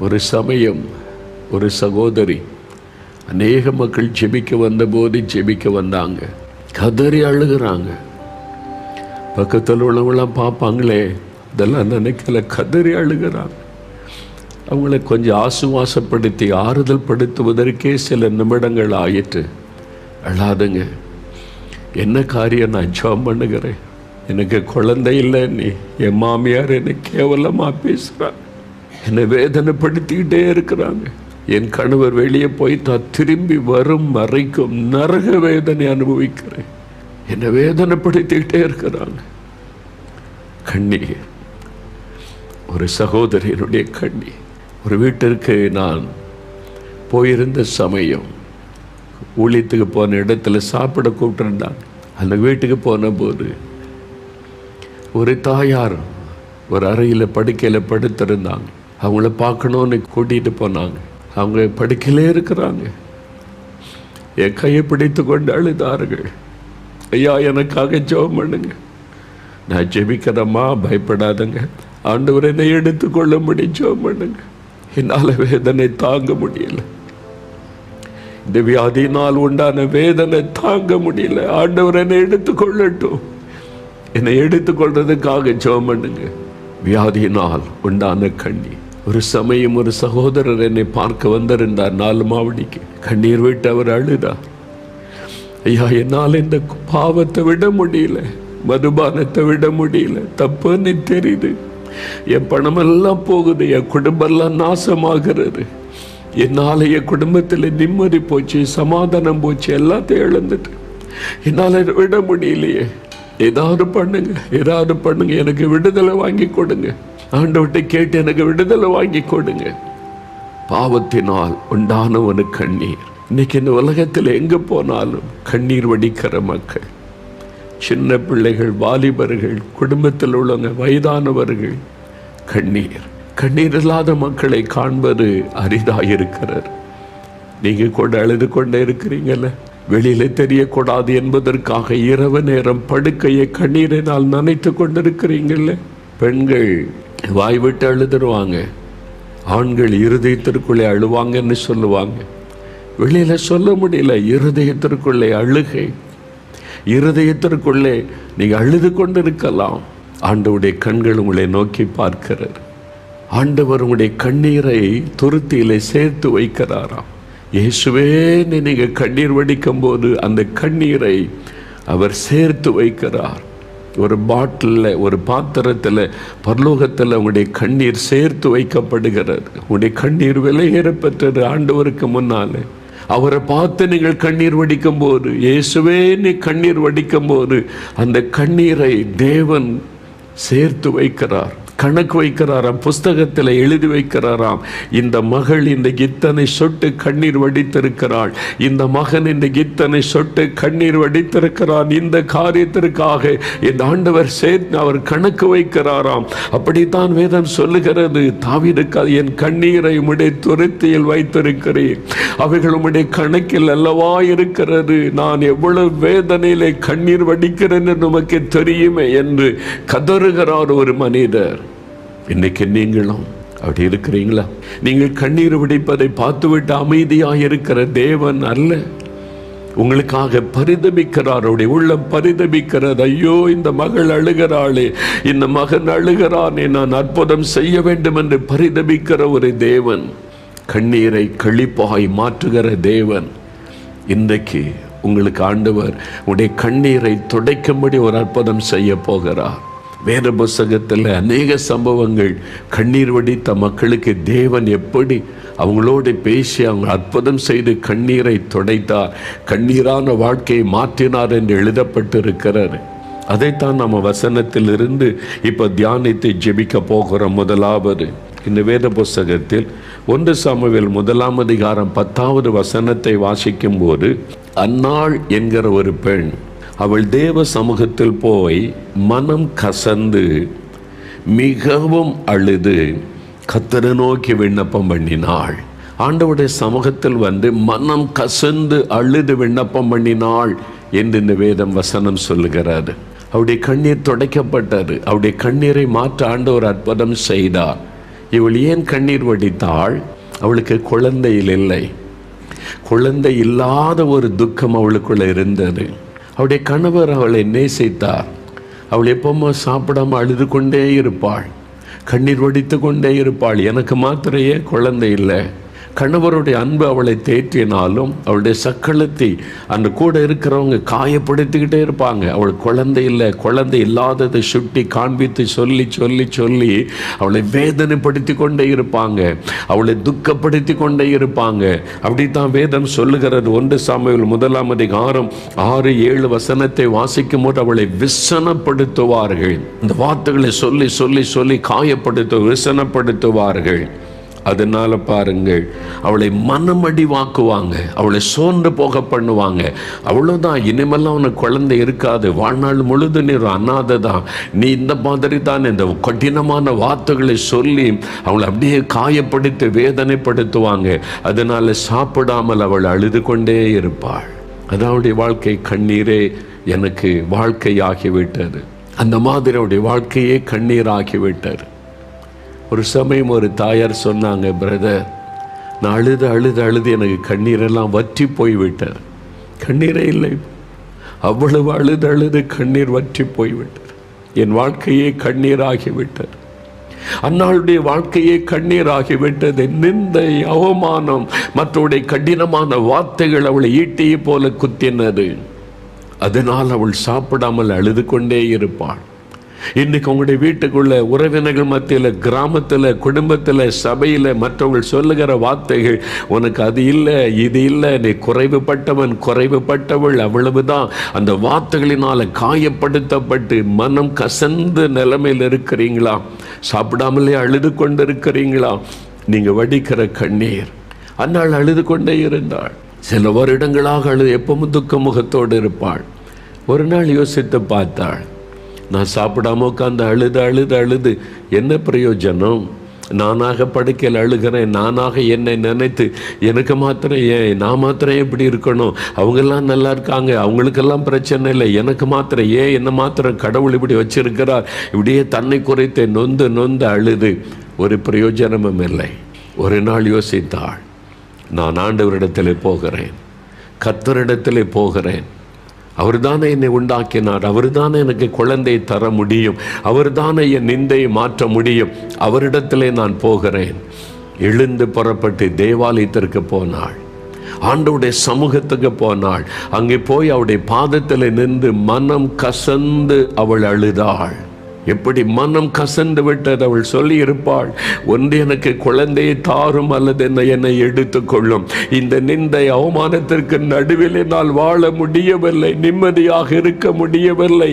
ஒரு சமயம் ஒரு சகோதரி அநேக மக்கள் ஜெபிக்க வந்தபோது ஜெபிக்க வந்தாங்க. கதறி அழுகிறாங்க. பக்கத்தில் உள்ளவங்களாம் பார்ப்பாங்களே இதெல்லாம் நினைக்கல கதறி அழுகிறாங்க. அவங்கள கொஞ்சம் ஆசுவாசப்படுத்தி ஆறுதல் படுத்துவதற்கே சில நிமிடங்கள் ஆயிற்று. அழாதுங்க என்ன காரியம் நான் ஜோம் பண்ணுகிறேன்? எனக்கு குழந்தை இல்லை நீ என் மாமியார் என்னை கேவலமாக பேசுகிறாங்க என்னை வேதனைப்படுத்திக்கிட்டே இருக்கிறாங்க. என் கணவர் வெளியே போயிட்டா திரும்பி வரும் வரைக்கும் நரக வேதனை அனுபவிக்கிறேன். என்னை வேதனைப்படுத்திக்கிட்டே இருக்கிறாங்க. கண்ணீர். ஒரு சகோதரியனுடைய கண்ணீர். ஒரு வீட்டிற்கு நான் போயிருந்த சமயம் ஊழியத்துக்கு போன இடத்துல சாப்பிட கூப்பிட்டுருந்தாங்க. அந்த வீட்டுக்கு போன போது ஒரு தாயார் ஒரு அறையில் படுக்கையில் படுத்திருந்தாங்க. அவங்கள பார்க்கணுன்னு கூட்டிகிட்டு போனாங்க. அவங்க படுக்கையிலே இருக்கிறாங்க. என் கையை பிடித்து கொண்டு அழுதார்கள். ஐயா எனக்காக ஜெபம் பண்ணுங்க. நான் ஜெபிக்கிறேம்மா பயப்படாதங்க. ஆண்டவர் என்னை எடுத்துக்கொள்ள முடியும் ஜெபம் பண்ணுங்க. என்னால் வேதனை தாங்க முடியல. இந்த வியாதியினால் உண்டான வேதனை தாங்க முடியல. ஆண்டவர் என்னை எடுத்துக்கொள்ளட்டும் என்னை எடுத்துக்கொள்றதுக்காக ஜெபம் பண்ணுங்க. வியாதியினால் உண்டான கண்ணீர். ஒரு சமயம் ஒரு சகோதரர் என்னை பார்க்க வந்திருந்தார். நாலு மாவடிக்கு. கண்ணீர் விட்டு அவர் அழுதார். ஐயா என்னால் இந்த பாவத்தை விட முடியல. மதுபானத்தை விட முடியல. தப்புன்னு தெரியுது. என் பணமெல்லாம் போகுது. என் குடும்பம்லாம் நாசமாகிறது. என்னால் என் குடும்பத்தில் நிம்மதி போச்சு சமாதானம் போச்சு எல்லாத்தையும் இழந்துட்டு. என்னால் விட முடியலையே. ஏதாவது பண்ணுங்க. ஏதாவது பண்ணுங்க. எனக்கு விடுதலை வாங்கி கொடுங்க. ஆண்டவர்கிட்ட கேட்டு எனக்கு விடுதலை வாங்கி கொடுங்க. பாவத்தினால் உண்டான ஒரு கண்ணீர். இன்னைக்கு இந்த உலகத்தில் எங்கே போனாலும் கண்ணீர் வடிக்கிற மக்கள். சின்ன பிள்ளைகள் வாலிபர்கள் குடும்பத்தில் உள்ளவங்க வயதானவர்கள் கண்ணீர். கண்ணீர் இல்லாத மக்களை காண்பது அரிதாயிருக்கிறார் நீங்கள் கூட அழுது கொண்டே இருக்கிறீங்கள வெளியில் தெரியக்கூடாது என்பதற்காக இரவு நேரம் படுக்கையை கண்ணீரினால் நினைத்து கொண்டிருக்கிறீங்கள பெண்கள் வாய் விட்டு அழுதுருவாங்க. ஆண்கள் இருதயத்திற்குள்ளே அழுவாங்கன்னு சொல்லுவாங்க. வெளியில் சொல்ல முடியல இருதயத்திற்குள்ளே அழுகை. இருதயத்திற்குள்ளே நீங்கள் அழுது கொண்டு இருக்கலாம் ஆண்டவுடைய கண்கள் உங்களை நோக்கி பார்க்கிறார் ஆண்டவர் உங்களுடைய கண்ணீரை துருத்தியிலே சேர்த்து வைக்கிறாராம். இயேசுவேன்னு நீங்கள் கண்ணீர் வடிக்கும் போது அந்த கண்ணீரை அவர் சேர்த்து வைக்கிறார். ஒரு பாட்டிலில் ஒரு பாத்திரத்தில் பரலோகத்தில் உங்களுடைய கண்ணீர் சேர்த்து வைக்கப்படுகிறது. உங்களுடைய கண்ணீர் விலையேறப்பட்டது ஆண்டவருக்கு முன்னாலே. அவரை பார்த்து நீங்கள் கண்ணீர் வடிக்கும் போது இயேசுவே நீ கண்ணீர் வடிக்கும் போது அந்த கண்ணீரை தேவன் சேர்த்து வைக்கிறார். கணக்கு வைக்கிறாராம் புஸ்தகத்தில் எழுதி வைக்கிறாராம். இந்த மகள் இந்த இத்தனை சொட்டு கண்ணீர் வடித்திருக்கிறாள். இந்த மகன் இந்த இத்தனை சொட்டு கண்ணீர் வடித்திருக்கிறான். இந்த காரியத்திற்காக இந்த ஆண்டவர் சேர்த்து அவர் கணக்கு வைக்கிறாராம். அப்படித்தான் வேதம் சொல்லுகிறது தாவிருக்கு என் கண்ணீரை உம்முடைய துரத்தியில் வைத்திருக்கிறேன். அவைகள் உடைய கணக்கில் அல்லவா இருக்கிறது? நான் எவ்வளவு வேதனையிலே கண்ணீர் வடிக்கிறேன் என்று நமக்கு தெரியுமே? என்று கதறுகிறார் ஒரு மனிதர். இன்னைக்கு நீங்களும் அப்படி இருக்கிறீங்களா? நீங்கள் கண்ணீர் விடைப்பதை பார்த்துவிட்டு அமைதியாக இருக்கிற தேவன் அல்ல. உங்களுக்காக பரிதபிக்கிறார் அவருடைய உள்ளம் பரிதமிக்கிறது. ஐயோ இந்த மகள் அழுகிறாளே. இந்த மகன் அழுகிறானே. நான் அற்புதம் செய்ய வேண்டும் என்று பரிதபிக்கிற ஒரு தேவன் கண்ணீரை கழிப்பாய் மாற்றுகிற தேவன் இன்றைக்கு உங்களுக்கு ஆண்டவர் உடைய கண்ணீரை துடைக்கும்படி ஒரு அற்புதம் செய்ய போகிறார். வேத புஸ்தகத்தில் அநேக சம்பவங்கள். கண்ணீர் வடித்த மக்களுக்கு தேவன் எப்படி அவங்களோடு பேசி அவங்க அற்புதம் செய்து கண்ணீரை துடைத்தார் கண்ணீரான வாழ்க்கையை மாற்றினார் என்று எழுதப்பட்டிருக்கிறார் அதைத்தான் நம்ம வசனத்திலிருந்து இப்போ தியானித்து ஜெபிக்க போகிறோம் முதலாவது. இந்த வேத புஸ்தகத்தில் ஒன்று சாமுவேல் முதலாம் அதிகாரம் பத்தாவது வசனத்தை வாசிக்கும் போது அன்னாள் என்கிற ஒரு பெண் அவள் தேவ சமூகத்தில் போய் மனம் கசந்து மிகவும் அழுது. கத்தரை நோக்கி விண்ணப்பம் பண்ணினாள். ஆண்டவுடைய சமூகத்தில் வந்து மனம் கசந்து அழுது விண்ணப்பம் பண்ணினாள் என்று இந்த வேதம் வசனம் சொல்லுகிறது. அவருடைய கண்ணீர் துடைக்கப்பட்டது. அவருடைய கண்ணீரை மாற்ற ஆண்டவர் அற்புதம் செய்தார். இவள் ஏன் கண்ணீர் வடித்தாள்? அவளுக்கு குழந்தையில் இல்லை. குழந்தை இல்லாத ஒரு துக்கம் அவளுக்குள்ள இருந்தது. அவளுடைய கணவர் அவளை நேசித்தார். அவள் எப்பவுமே சாப்பிடாம அழுது கொண்டே இருப்பாள். கண்ணீர் வடித்து கொண்டே இருப்பாள். எனக்கு மாத்திரையே குழந்தை இல்லை. கணவருடைய அன்பு அவளை தேற்றினாலும் அவளுடைய சக்களத்தை அந்த கூட இருக்கிறவங்க காயப்படுத்திக்கிட்டே இருப்பாங்க. அவள் குழந்தை இல்லை குழந்தை இல்லாததை சுட்டி காண்பித்து சொல்லி சொல்லி சொல்லி அவளை வேதனைப்படுத்தி கொண்டே இருப்பாங்க. அவளை துக்கப்படுத்தி கொண்டே இருப்பாங்க. அப்படித்தான் வேதம் சொல்லுகிறது. ஒன்று சாமியில் முதலாம் அதிகாரம் ஆறு ஏழு வசனத்தை வாசிக்கும் போது அவளை விசனப்படுத்துவார்கள். இந்த வார்த்தைகளை சொல்லி சொல்லி சொல்லி காயப்படுத்த விசனப்படுத்துவார்கள். அதனால பாருங்கள் அவளை மனமடிவாக்குவாங்க அவளை சோர்ந்து போக பண்ணுவாங்க. அவ்வளோதான் இனிமேல்லாம் உனக்கு குழந்தை இருக்காது. வாழ்நாள் முழுது நீ ஒரு அனாதை தான் நீ இந்த மாதிரி தான் இந்த கடினமான வார்த்தைகளை சொல்லி அவளை அப்படியே காயப்படுத்தி வேதனைப்படுத்துவாங்க. அதனால சாப்பிடாமல் அவள் அழுது கொண்டே இருப்பாள். அதாவுடைய வாழ்க்கை கண்ணீரே எனக்கு வாழ்க்கையாகிவிட்டது. அந்த மாதிரி அவருடைய வாழ்க்கையே கண்ணீராகிவிட்டது. ஒரு சமயம் ஒரு தாயார் சொன்னாங்க பிரதர் நான் அழுது அழுது அழுது எனக்கு கண்ணீரெல்லாம் வற்றி போய்விட்டார் கண்ணீரே இல்லை. அவ்வளவு அழுது அழுது கண்ணீர் வற்றி போய்விட்டார் என் வாழ்க்கையே கண்ணீராகிவிட்டார் அன்னாளுடைய வாழ்க்கையே கண்ணீர் ஆகிவிட்டது நிந்தை அவமானம் மற்றவருடைய கடினமான வார்த்தைகள் அவளை ஈட்டியை போல குத்தினது. அதனால் அவள் சாப்பிடாமல் அழுது கொண்டே இருப்பாள். இன்னைக்கு உங்களுடைய வீட்டுக்குள்ள உறவினர்கள் மத்தியில் கிராமத்தில் குடும்பத்தில் சபையில் மற்றவர்கள் சொல்லுகிற வார்த்தைகள் உனக்கு அது இல்லை இது இல்லை நீ குறைவுபட்டவன் குறைவுபட்டவள் அவ்வளவுதான். அந்த வார்த்தைகளினால காயப்படுத்தப்பட்டு மனம் கசந்த நிலைமையில் இருக்கிறீங்களா? சாப்பிடாமலே அழுது கொண்டு இருக்கிறீங்களா நீங்க வடிக்கிற கண்ணீர். அன்னாள் அழுது கொண்டே இருந்தாள். சில வருடங்களாக அழுது எப்பவும் துக்க முகத்தோடு இருப்பாள். ஒரு நாள் யோசித்து பார்த்தாள். நான் சாப்பிடாம உட்காந்து அழுது அழுது அழுது என்ன பிரயோஜனம்? நானாக படுக்கையில் அழுகிறேன் நானாக என்னை நினைத்து எனக்கு மாத்திரம் ஏன் நான் மாத்திரம் எப்படி இருக்கணும்? அவங்கெல்லாம் நல்லா இருக்காங்க அவங்களுக்கெல்லாம் பிரச்சனை இல்லை எனக்கு மாத்திரம் ஏன் என்ன மாத்திரம் கடவுள் இப்படி வச்சிருக்கிறார்? இப்படியே தன்னை குறைத்து நொந்து நொந்து அழுது. ஒரு பிரயோஜனமும் இல்லை. ஒரு நாள் யோசித்தாள் நான் ஆண்டவரிடத்தில் போகிறேன் கத்தரிடத்தில் போகிறேன். அவர் தானே என்னை உண்டாக்கினார் அவர் தானே எனக்கு குழந்தை தர முடியும் அவர் தானே என் நிந்தையை மாற்ற முடியும் அவரிடத்திலே நான் போகிறேன். எழுந்து புறப்பட்டு தேவாலயத்திற்கு போனாள். ஆண்டவுடைய சமூகத்துக்கு போனாள். அங்கே போய் அவருடைய பாதத்தில் நின்று மனம் கசந்து அவள் அழுதாள். எப்படி மனம் கசந்து விட்டது அவள் சொல்லி இருப்பாள் ஒன்று எனக்கு குழந்தையை தாரும் அல்லது என்னை என்னை எடுத்துக்கொள்ளும் இந்த நிந்தை அவமானத்திற்கு நடுவில் என்னால் வாழ முடியவில்லை நிம்மதியாக இருக்க முடியவில்லை.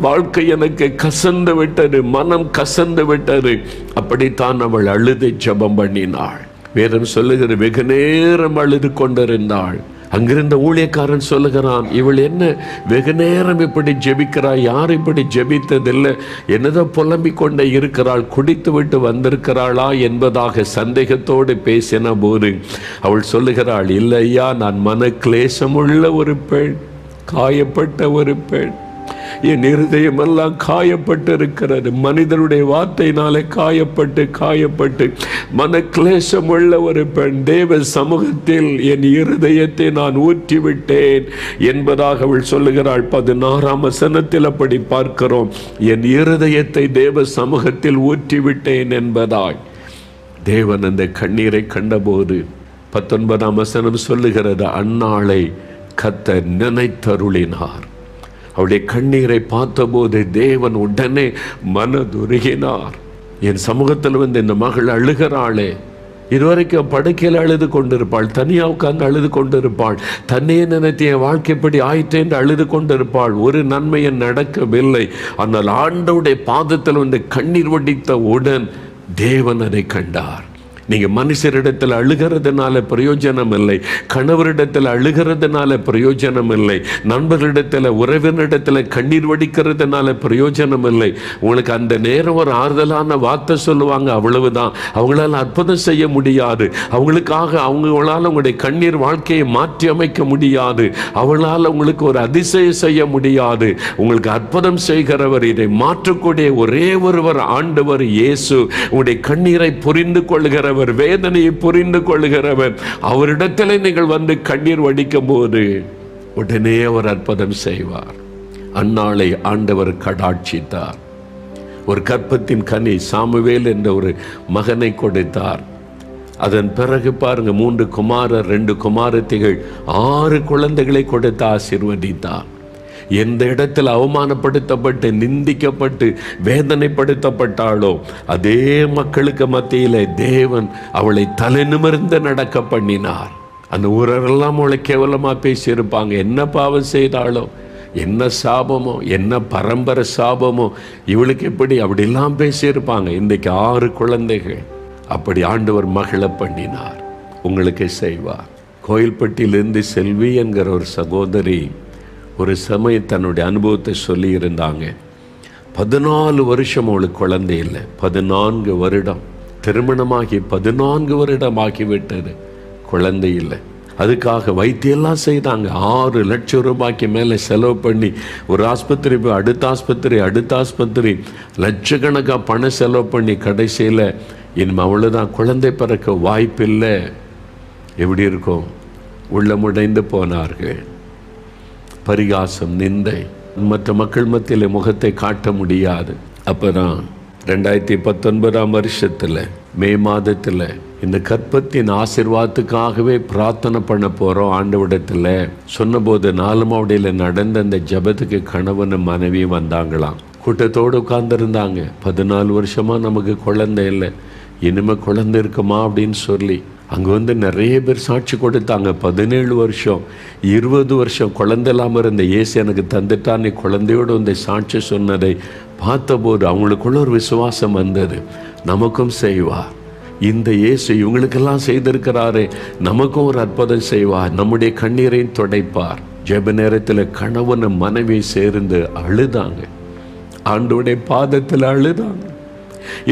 வாழ்க்கை எனக்கு கசந்து விட்டது மனம் கசந்து விட்டது. அப்படித்தான் அவள் அழுதை ஜபம் பண்ணினாள். வேதம் சொல்லுகிற வெகு நேரம் அழுது கொண்டிருந்தாள். அங்கிருந்த ஊழியக்காரன் சொல்லுகிறான் இவள் என்ன? வெகு நேரம் இப்படி ஜெபிக்கிறாள் யார் இப்படி ஜெபித்ததில்லை? என்னதோ புலம்பிக் கொண்டே இருக்கிறாள் குடித்து விட்டு வந்திருக்கிறாளா? என்பதாக சந்தேகத்தோடு பேசின போது அவள் சொல்லுகிறாள் இல்லையா நான் மன கிளேசமுள்ள ஒரு பெண் காயப்பட்ட ஒரு பெண் என் இருதயம் எல்லாம் காயப்பட்டு இருக்கிறது மனிதனுடைய வார்த்தையினாலே காயப்பட்டு காயப்பட்டு மன கிளேசம் உள்ள ஒரு பெண் தேவ சமூகத்தில் என் இருதயத்தை நான் ஊற்றி விட்டேன் என்பதாக அவள் சொல்லுகிறாள். பதினாறாம் வசனத்தில் அப்படி பார்க்கிறோம். என் இருதயத்தை தேவ சமூகத்தில் ஊற்றிவிட்டேன் என்பதாய். தேவன் அந்த கண்ணீரை கண்டபோது பத்தொன்பதாம் வசனம் சொல்லுகிறது அந்நாளை கத்த நினைத்தருளினார். அவளுடைய கண்ணீரை பார்த்தபோது தேவன் உடனே மனதுருகினார். என் சமூகத்தில் வந்து இந்த மகள் அழுகிறாளே. இதுவரைக்கும் படுக்கையில் அழுது கொண்டிருப்பாள். தனியாக உட்கார்ந்து அழுது கொண்டிருப்பாள். தன்னையே நினைத்து என் வாழ்க்கைப்படி ஆயிற்றேன் அழுது கொண்டிருப்பாள். ஒரு நன்மையும் நடக்கவில்லை. ஆனால் ஆண்டவுடைய பாதத்தில் வந்து கண்ணீர் வடித்த உடன் தேவன் அதை கண்டார். நீங்கள் மனுஷரிடத்தில் அழுகிறதுனால பிரயோஜனம் இல்லை கணவரிடத்தில் அழுகிறதுனால பிரயோஜனம் இல்லை நண்பர்களிடத்தில் உறவினிடத்தில் கண்ணீர் வடிக்கிறதுனால பிரயோஜனம் இல்லை உங்களுக்கு அந்த நேரம் ஒரு ஆறுதலான வார்த்தை சொல்லுவாங்க அவ்வளவுதான். அவங்களால அற்புதம் செய்ய முடியாது. அவங்களுக்காக அவங்களால உங்களுடைய கண்ணீர் வாழ்க்கையை மாற்றி அமைக்க முடியாது. அவங்களால உங்களுக்கு ஒரு அதிசயம் செய்ய முடியாது. உங்களுக்கு அற்புதம் செய்கிறவர் இதை மாற்றக்கூடிய ஒரே ஒருவர் ஆண்டவர் இயேசு. உங்களுடைய கண்ணீரை புரிந்து கொள்கிறவர் வேதனையை புரிந்து கொள்கிறவர் அவரிடத்தில் நீங்கள் வந்து கண்ணீர் வடிக்கும் போது உடனே அவர் அற்புதம் செய்வார். அந்நாளை ஆண்டவர் கடாட்சித்தார். ஒரு கற்பத்தின் கனி சாமுவேல் என்ற ஒரு மகனை கொடுத்தார். அதன் பிறகு பாருங்க மூன்று குமாரர் ரெண்டு குமாரத்திகள் ஆறு குழந்தைகளை கொடுத்து ஆசிர்வதித்தார். எந்த இடத்தில் அவமானப்படுத்தப்பட்டு நிந்திக்கப்பட்டு வேதனைப்படுத்தப்பட்டாளோ அதே மக்களுக்கு மத்தியில் தேவன் அவளை தலை நிமிர்ந்து நடக்க பண்ணினார். அந்த ஊரெல்லாம் அவளை கேவலமா பேசியிருப்பாங்க. என்ன பாவம் செய்தாளோ என்ன சாபமோ என்ன பரம்பரை சாபமோ இவளுக்கு எப்படி அப்படிலாம் பேசியிருப்பாங்க. இன்றைக்கு ஆறு குழந்தைகள் அப்படி ஆண்டவர் மகிழ பண்ணினார். உங்களுக்கு செய்வார். கோயில்பட்டியிலிருந்து செல்வி என்கிற ஒரு சகோதரி ஒரு சமயம் தன்னுடைய அனுபவத்தை சொல்லியிருந்தாங்க பதினாலு வருஷம் அவளுக்கு குழந்தை இல்லை. பதினான்கு வருடம். திருமணமாகி பதினான்கு வருடம் ஆகிவிட்டது குழந்தை இல்லை. அதுக்காக வைத்தியெல்லாம் செய்தாங்க. ஆறு லட்சம் ரூபாய்க்கு மேலே செலவு பண்ணி ஒரு ஆஸ்பத்திரி போய் அடுத்த ஆஸ்பத்திரி அடுத்த ஆஸ்பத்திரி லட்சக்கணக்காக பணம் செலவு பண்ணி கடைசியில் இனிமே அவ்வளோதான் குழந்தை பிறக்க வாய்ப்பில்லை. எப்படி இருக்கும்? உள்ளமுடைந்து போனார்கள். பரிகாசம் நிந்தை. மற்ற மக்கள் மத்தியில் முகத்தை காட்ட முடியாது. அப்பதான் ரெண்டாயிரத்தி பத்தொன்பதாம் வருஷத்தில் மே மாதத்தில் இந்த கற்பத்தின் ஆசிர்வாதத்துக்காகவே பிரார்த்தனை பண்ண போகிறோம் ஆண்டவிடத்தில் சொன்னபோது நாலுமாவடியில் நடந்த அந்த ஜபத்துக்கு கணவனும் மனைவியும் வந்தாங்களாம். கூட்டத்தோடு உட்கார்ந்துருந்தாங்க. பதினாலு வருஷமாக நமக்கு குழந்தை இல்லை. இனிமே குழந்தை இருக்குமா அப்படின்னு சொல்லி அங்கே வந்து நிறைய பேர் சாட்சி கொடுத்தாங்க. பதினேழு வருஷம் இருபது வருஷம் குழந்தை இல்லாமல் இருந்த இயேசு எனக்கு தந்துட்டா நீ குழந்தையோடு வந்து சாட்சி சொன்னதை பார்த்தபோது அவங்களுக்குள்ள ஒரு விசுவாசம் வந்தது. நமக்கும் செய்வார். இந்த இயேசு இவங்களுக்கெல்லாம் செய்திருக்கிறாரே. நமக்கும் ஒரு அற்புதம் செய்வார். நம்முடைய கண்ணீரையும் துடைப்பார். ஜெப நேரத்தில் கணவன் மனைவி சேர்ந்து அழுதாங்க. ஆண்டோடைய பாதத்தில் அழுதாங்க.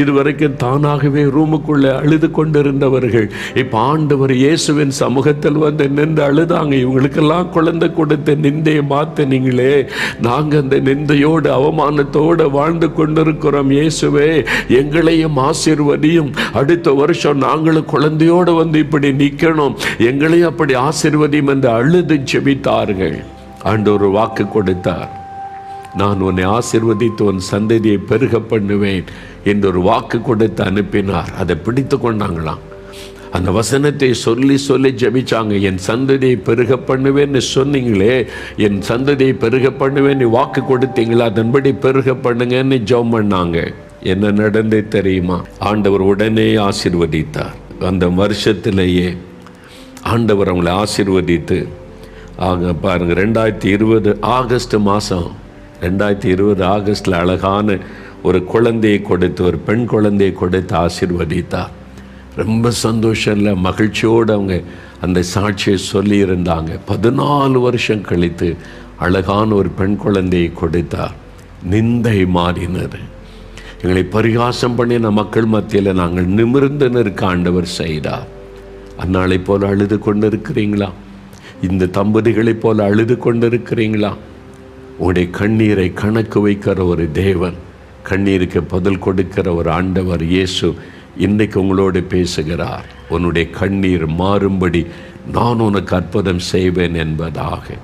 இதுவரைக்கும் தானாகவே ரூமுக்குள்ளே அழுது கொண்டிருந்தவர்கள். இப்போ ஆண்டவர் இயேசுவின் சமூகத்தில் வந்து நின்று அழுதாங்க. இவங்களுக்கெல்லாம் குழந்தை கொடுத்த நிந்தையை மாத்தினீங்களே நாங்கள் அந்த நிந்தையோடு அவமானத்தோடு வாழ்ந்து கொண்டிருக்கிறோம் இயேசுவே. எங்களையும் ஆசிர்வதியும். அடுத்த வருஷம் நாங்களும் குழந்தையோடு வந்து இப்படி நிற்கணும் எங்களையும் அப்படி ஆசிர்வதியும் என்று அழுது ஜெபித்தார்கள். ஒரு வாக்கு கொடுத்தார். நான் உன்னை ஆசிர்வதித்து உன் சந்ததியை பெருக பண்ணுவேன் என்று ஒரு வாக்கு கொடுத்து அனுப்பினார். அதை பிடித்து கொண்டாங்களாம். அந்த வசனத்தை சொல்லி சொல்லி ஜெபிச்சாங்க. என் சந்ததியை பெருக பண்ணுவேன்னு சொன்னீங்களே என் சந்ததியை பெருக பண்ணுவேன் வாக்கு கொடுத்தீங்களா? அதன்படி பெருக பண்ணுங்கன்னு ஜெபம் பண்ணாங்க. என்ன நடந்தே தெரியுமா? ஆண்டவர் உடனே ஆசிர்வதித்தார். அந்த வருஷத்திலேயே ஆண்டவர் அவங்களை ஆசிர்வதித்து ஆக பாருங்கள் ரெண்டாயிரத்தி இருபது ஆகஸ்ட் மாதம் ரெண்டாயிரத்தி இருபது ஆகஸ்டில் அழகான ஒரு குழந்தையை கொடுத்து ஒரு பெண் குழந்தையை கொடுத்து ஆசிர்வதித்தார். ரொம்ப சந்தோஷம் இல்லை மகிழ்ச்சியோடு அவங்க அந்த சாட்சியை சொல்லியிருந்தாங்க. பதினாலு வருஷம் கழித்து அழகான ஒரு பெண் குழந்தையை கொடுத்தார். நிந்தை மாறினது. எங்களை பரிகாசம் பண்ணின மக்கள் மத்தியில் நாங்கள் நிமிர்ந்து நிற்க ஆண்டவர் செய்தார். அந்நாளை போல் அழுது கொண்டு இருக்கிறீங்களா இந்த தம்பதிகளைப் போல் அழுது கொண்டு இருக்கிறீங்களா உடைய கண்ணீரை கணக்கு வைக்கிற ஒரு தேவன் கண்ணீருக்கு பதில் கொடுக்கிற ஒரு ஆண்டவர் இயேசு இன்றைக்கு உங்களோடு பேசுகிறார். உன்னுடைய கண்ணீர் மாறும்படி நான் உனக்கு அற்புதம் செய்வேன் என்பதாக.